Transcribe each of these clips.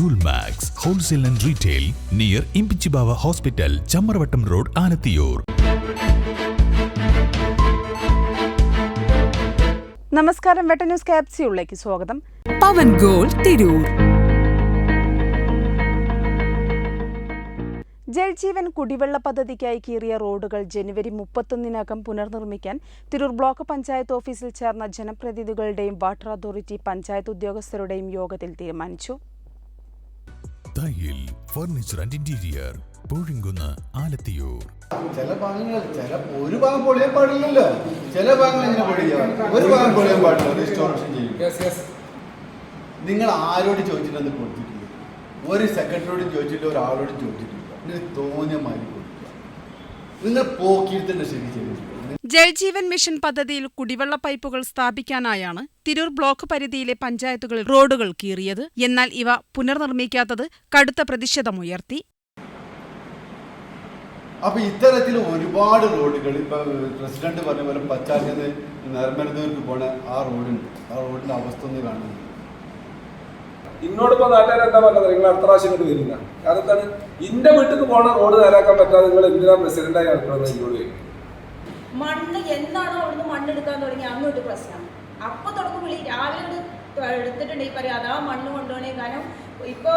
Jewel max wholesale and retail near Imbichibava hospital Chamravattam road Alathiyur നമസ്കാരം വെട്ട news ക്യാപ്സ്യൂളിലേക്ക് സ്വാഗതം. പവൻ goal Tirur. Jal Jeevan കുടിവെള്ള പദ്ധതിക്കായി കീറിയ റോഡുകൾ ജനുവരി മുപ്പത്തൊന്നിനകം പുനർനിർമ്മിക്കാൻ തിരൂർ ബ്ലോക്ക് പഞ്ചായത്ത് ഓഫീസിൽ ചേർന്ന ജനപ്രതിനിധികളുടെയും വാട്ടർ അതോറിറ്റി പഞ്ചായത്ത് ഉദ്യോഗസ്ഥരുടെയും യോഗത്തിൽ തീരുമാനിച്ചു. Furniture and interior Poozhinkunnu Alathiyur. ചില ഭാഗങ്ങൾ ചില ഒരു ഭാഗം പൊളിയാൻ പാടില്ലല്ലോ. ചില ഭാഗങ്ങൾ എങ്ങനെ പൊളിയാം ഒരു ഭാഗം പൊളിയാൻ പാടില്ല. റിസ്റ്റോറേഷൻ ചെയ്യും നിങ്ങൾ ആരോട് ചോദിച്ചിട്ടത് കൊടുത്തിട്ടില്ല ഒരു സെക്രട്ടറിയോട് ചോദിച്ചിട്ടില്ല ഒരാളോട് ചോദിച്ചിട്ടില്ല. നിങ്ങൾ തോന്നിയ മാതിരി കൊടുക്കുക. നിങ്ങൾ പോക്കിയിരുത്തന്നെ ശരി ചെയ്തിട്ടില്ല ജൽജീവൻ മിഷൻ പദ്ധതിയിൽ കുടിവെള്ള പൈപ്പുകൾ സ്ഥാപിക്കാനായാണ് തിരൂർ ബ്ലോക്ക് പരിധിയിലെ പഞ്ചായത്തുകളിൽ റോഡുകൾ കീറിയത്. എന്നാൽ ഇവ പുനർനിർമ്മിക്കാത്തത് കടുത്ത പ്രതിഷേധമുയർത്തി. അപ്പൊ ഇത്തരത്തിൽ ഒരുപാട് റോഡുകൾ ഇപ്പൊ പ്രസിഡന്റ് പറഞ്ഞ പോലെ പച്ചാലിന്ന് നിർമ്മലതൂർക്ക് പോണ ആ റോഡുണ്ട്. ആ റോഡിന്റെ അവസ്ഥ ഒന്ന് കാണുന്നു ഇന്നോടിപ്പോ നാട്ടുകാർ എന്താ പറഞ്ഞത്? നിങ്ങൾ അടുത്ത പ്രാവശ്യം ഇങ്ങോട്ട് വരില്ല കാരണം എന്താണ്? ഇന്റെ വീട്ടിൽ പോണ റോഡ് നേരാക്കാൻ പറ്റാതെ നിങ്ങൾ എന്തിനാ പ്രസിഡന്റായി നടക്കണമെന്ന് എന്നോട് ചോദിക്കും. മണ്ണ് എന്താണോ അവിടുന്ന് മണ്ണ് എടുക്കാൻ തുടങ്ങി അങ്ങോട്ട് പ്രശ്നം. അപ്പൊ തുടക്കം വിളി. രാവിലെ എടുത്തിട്ടുണ്ട്. എടുത്തിട്ടുണ്ടെങ്കിൽ പറയാം അതാ മണ്ണ് കൊണ്ടുപോകണേ. കാരണം ഇപ്പൊ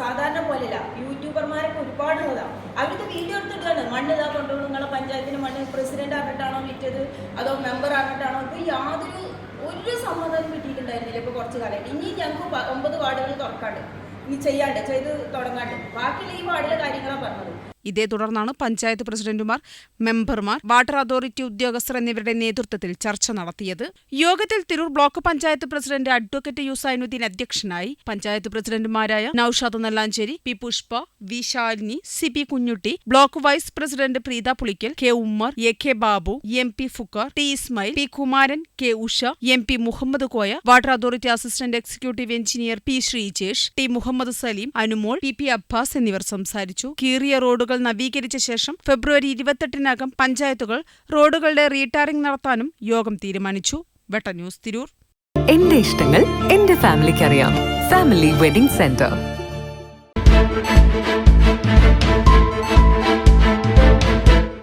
സാധാരണ പോലെയല്ല. യൂട്യൂബർമാരൊക്കെ ഒരുപാടുള്ളതാണ് അവർക്ക് വീഡിയോ എടുത്തിട്ടാണ് മണ്ണ് ഇതാ കൊണ്ടുപോകും നിങ്ങളെ പഞ്ചായത്തിന് മണ്ണ് പ്രസിഡന്റ് ആറിട്ടാണോ വിറ്റത്? അതോ മെമ്പർ ആറിട്ടാണോ ഇപ്പൊ യാതൊരു ഒരു സമ്മതം കിട്ടിയിട്ടുണ്ടായിരുന്നില്ല ഇപ്പൊ കുറച്ച് കാലം. ഇനി ഞങ്ങൾക്ക് ഒമ്പത് വാർഡുകൾ തുറക്കാണ്ട്. ഇനി ചെയ്യാണ്ട് ചെയ്ത് തുടങ്ങാണ്ട്. ബാക്കിയുള്ള ഈ വാർഡിലെ കാര്യങ്ങളാണ് പറഞ്ഞത്. ഇതേ തുടർന്നാണ് പഞ്ചായത്ത് പ്രസിഡന്റുമാർ മെമ്പർമാർ വാട്ടർ അതോറിറ്റി ഉദ്യോഗസ്ഥർ എന്നിവരുടെ നേതൃത്വത്തിൽ ചർച്ച നടത്തിയത്. യോഗത്തിൽ Tirur block panchayat president advocate U Sainuddin അധ്യക്ഷനായി പഞ്ചായത്ത് പ്രസിഡന്റുമാരായ Noushad Nallancheri P Pushpa V Shalini C P Kunhutty block vice president Preetha Pulikkal K Ummer A K Babu M P Fukkar T Ismail P Kumaran K Usha M P Muhammad Koya water authority assistant executive engineer P Sreejesh T Muhammad Saleem Anumol P P Abbas എന്നിവർ സംസാരിച്ചു. കീറിയ റോഡുകൾ നവീകരിച്ച ശേഷം ഫെബ്രുവരി ഇരുപത്തെട്ടിനകം പഞ്ചായത്തുകൾ റോഡുകളുടെ retarring നടത്താനും യോഗം തീരുമാനിച്ചു. വെട്ട ന്യൂസ് തിരൂർ. എന്റെ ഇഷ്ടങ്ങൾ എന്റെ ഫാമിലിക്ക് അറിയാം ഫാമിലി വെഡിംഗ് സെന്റർ.